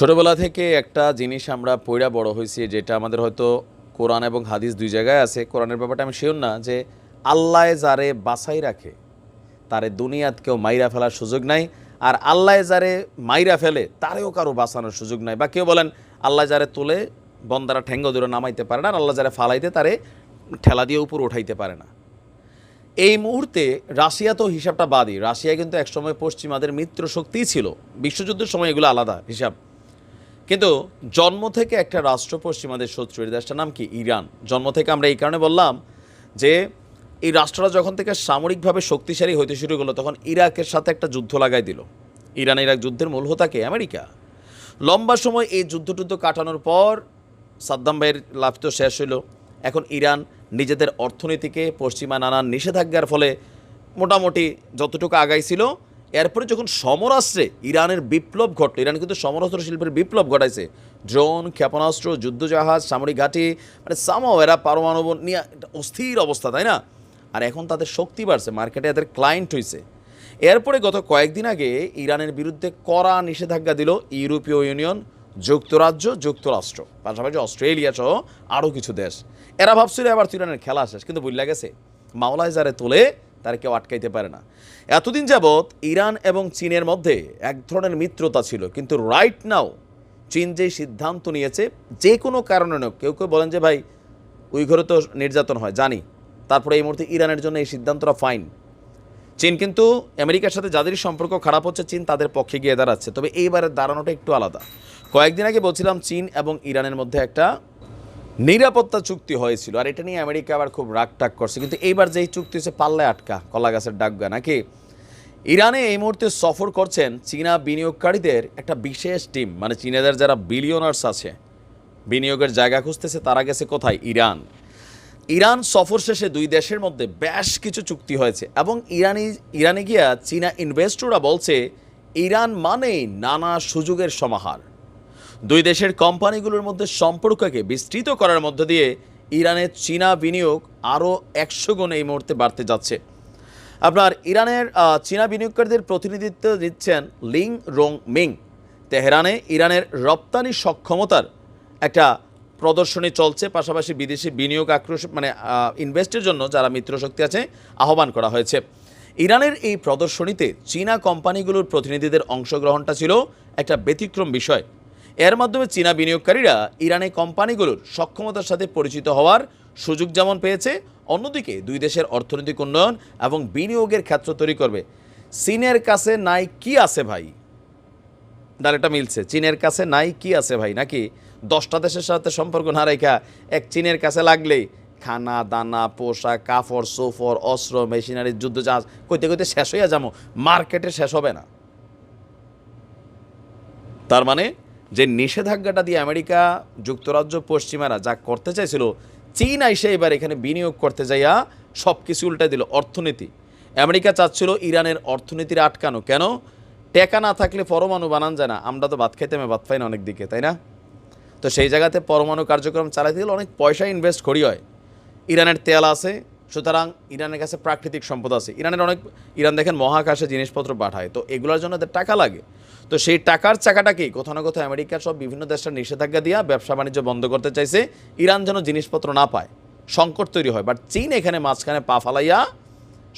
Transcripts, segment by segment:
ছোটবেলা থেকে একটা জিনিস আমরা পইরা বড় হয়েছি, যেটা আমাদের হয়তো কোরআন এবং হাদিস দুই জায়গায় আছে। কোরআনের ব্যাপারটা আমি শিওর না যে আল্লাহ যারে বাছাই রাখে, তারে দুনিয়াত কেউ মাইরা ফেলার সুযোগ নাই, আর আল্লাহ যারে মাইরা ফেলে, তারেও কারও বাঁচানোর সুযোগ নাই। বা কেউ বলেন, আল্লাহ যারে তোলে, বন্দারা ঠেঙ্গ দূরে নামাইতে পারে না, আর আল্লাহ যারে ফালাইতে, তারে ঠেলা দিয়ে উপর উঠাইতে পারে না। এই মুহূর্তে রাশিয়া তো হিসাবটা বাদই। রাশিয়া কিন্তু একসময় পশ্চিমাদের মিত্র শক্তিই ছিল। বিশ্বযুদ্ধের সময় এগুলো আলাদা হিসাব। কিন্তু জন্ম থেকে একটা রাষ্ট্র পশ্চিমাদের শত্রু এই দেশটার নাম কি? ইরান। জন্ম থেকে আমরা এই কারণে বললাম যে এই রাষ্ট্রটা যখন থেকে সামরিকভাবে শক্তিশালী হইতে শুরু করল, তখন ইরাকের সাথে একটা যুদ্ধ লাগাই দিল। ইরান ইরাক যুদ্ধের মূল হোতাকে আমেরিকা। লম্বা সময় এই যুদ্ধ টুদ্ধ কাটানোর পর সাদ্দাম ভাইয়ের লাভ তো শেষ হইল। এখন ইরান নিজেদের অর্থনীতিকে পশ্চিমা নানান নিষেধাজ্ঞার ফলে মোটামুটি যতটুকু আগাইছিল এরপরে যখন সমরাষ্ট্রে ইরানের বিপ্লব ঘটলো, ইরান কিন্তু সমরাস্ত্র শিল্পের বিপ্লব ঘটাইছে। ড্রোন, ক্ষেপণাস্ত্র, যুদ্ধজাহাজ, সামরিক ঘাঁটি মানে সামাও এরা পারমাণব নিয়ে অস্থির অবস্থা, তাই না? আর এখন তাদের শক্তি বাড়ছে, মার্কেটে এদের ক্লায়েন্ট হয়েছে এরপরে গত কয়েকদিন আগে ইরানের বিরুদ্ধে কড়া নিষেধাজ্ঞা দিল ইউরোপীয় ইউনিয়ন, যুক্তরাজ্য, যুক্তরাষ্ট্র, পাশাপাশি অস্ট্রেলিয়া সহ আরও কিছু দেশ। এরা ভাবছিল এবার তো ইরানের খেলা শেষ, কিন্তু বুঝলা গেছে। মাওলায় যারে তোলে তার কেউ আটকাইতে পারে না। এতদিন যাবৎ ইরান এবং চীনের মধ্যে এক ধরনের মিত্রতা ছিল, কিন্তু রাইট নাও চীন যে সিদ্ধান্ত নিয়েছে, যে কোনো কারণে হোক কেউ কেউ বলেন যে, ভাই ওই ঘরে তো নির্যাতন হয়, জানি। তারপরে এই মুহূর্তে ইরানের জন্য এই সিদ্ধান্তটা ফাইন চীন কিন্তু আমেরিকার সাথে যাদেরই সম্পর্ক খারাপ হচ্ছে, চীন তাদের পক্ষে গিয়ে দাঁড়াচ্ছে। তবে এইবারের দাঁড়ানোটা একটু আলাদা। কয়েকদিন আগে বলছিলাম, চীন এবং ইরানের মধ্যে একটা নিরাপত্তা চুক্তি হয়েছিল। আর এটা নিয়ে আমেরিকা আবার খুব রাগ টাগ করছে। কিন্তু এইবার যেই চুক্তি হচ্ছে পাল্লে আটকা কলা গাছের ডাকগা। নাকি ইরানে এই মুহূর্তে সফর করছেন চীনা বিনিয়োগকারীদের একটা বিশেষ টিম। মানে চীনাদের যারা বিলিয়নার্স আছে, বিনিয়োগের জায়গা খুঁজতেছে, তারা গেছে কোথায়? ইরান। ইরান সফর শেষে দুই দেশের মধ্যে বেশ কিছু চুক্তি হয়েছে এবং ইরানি, ইরানে গিয়া চীনা ইনভেস্টররা বলছে, ইরান মানেই নানা সুযোগের সমাহার। দুই দেশের কোম্পানিগুলোর মধ্যে সম্পর্ককে বিস্তৃত করার মধ্য দিয়ে ইরানের চীনা বিনিয়োগ আরও একশো গুণ এই মুহূর্তে বাড়তে যাচ্ছে। আপনার ইরানের চীনা বিনিয়োগকারীদের প্রতিনিধিত্ব দিচ্ছেন লিং রং মিং তেহরানে ইরানের রপ্তানি সক্ষমতার একটা প্রদর্শনী চলছে, পাশাপাশি বিদেশি বিনিয়োগ আক্রোশ মানে ইনভেস্টের জন্য যারা মিত্রশক্তি আছে, আহ্বান করা হয়েছে। ইরানের এই প্রদর্শনীতে চীনা কোম্পানিগুলোর প্রতিনিধিদের অংশগ্রহণটা ছিল একটা ব্যতিক্রম বিষয়। এর মাধ্যমে চীনা বিনিয়োগকারীরা ইরানি কোম্পানিগুলোর সক্ষমতার সাথে পরিচিত হওয়ার সুযোগ যেমন পেয়েছে, অন্যদিকে দুই দেশের অর্থনৈতিক উন্নয়ন এবং বিনিয়োগের ক্ষেত্র তৈরি করবে। চীনের কাছে নাই কি আছে ভাই? ডালেটা মিলছে। চীনের কাছে নাই কি আছে ভাই? নাকি দশটা দেশের সাথে সম্পর্ক না রেখা এক চীনের কাছে লাগলেই খানা, দানা, পোশাক, কাপড়, সোফর, অস্ত্র, মেশিনারি যুদ্ধ জাহাজ কইতে কইতে শেষ হইয়া যাব। মার্কেটে শেষ হবে না। তার মানে যে নিষেধাজ্ঞাটা দিয়ে আমেরিকা যুক্তরাজ্য পশ্চিমারা যা করতে চাইছিল, চীন আইসে এবার এখানে বিনিয়োগ করতে যাইয়া সব কিছু উল্টাই দিল, অর্থনীতি। আমেরিকা চাচ্ছিল ইরানের অর্থনীতির আটকানো। কেন? টেকা না থাকলে পরমাণু বানান যায় না। আমরা তো ভাত খাইতে ভাত পাই না অনেক দিকে তাই না? তো সেই জায়গাতে পরমাণু কার্যক্রম চালাতে গেলে অনেক পয়সা ইনভেস্ট করি হয়। ইরানের তেল আছে সুতরাং ইরানের কাছে প্রাকৃতিক সম্পদ আছে। ইরানের অনেক, ইরান দেখেন মহাকাশে জিনিসপত্র পাঠায়। তো এগুলোর জন্য এদের টাকা লাগে। তো সেই টাকার চাকাটাকেই কোথাও না কোথাও আমেরিকার সব বিভিন্ন দেশের নিষেধাজ্ঞা দিয়া ব্যবসা বাণিজ্য বন্ধ করতে চাইছে। ইরান যেন জিনিসপত্র না পায়। সংকট তৈরি হয়। বাট চীন এখানে মাঝখানে পা ফালাইয়া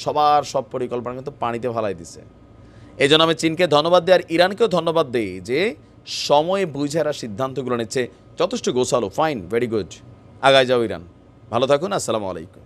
সবার সব পরিকল্পনা কিন্তু পানিতে ফালাই দিছে। এই জন্য আমি চীনকে ধন্যবাদ দিই আর ইরানকেও ধন্যবাদ দিই যে সময় বুঝে এরা সিদ্ধান্তগুলো নিচ্ছে। যথেষ্ট গোছালো। ফাইন ভেরি গুড আগায় যাও ইরান। ভালো থাকুন। আসসালামু আলাইকুম।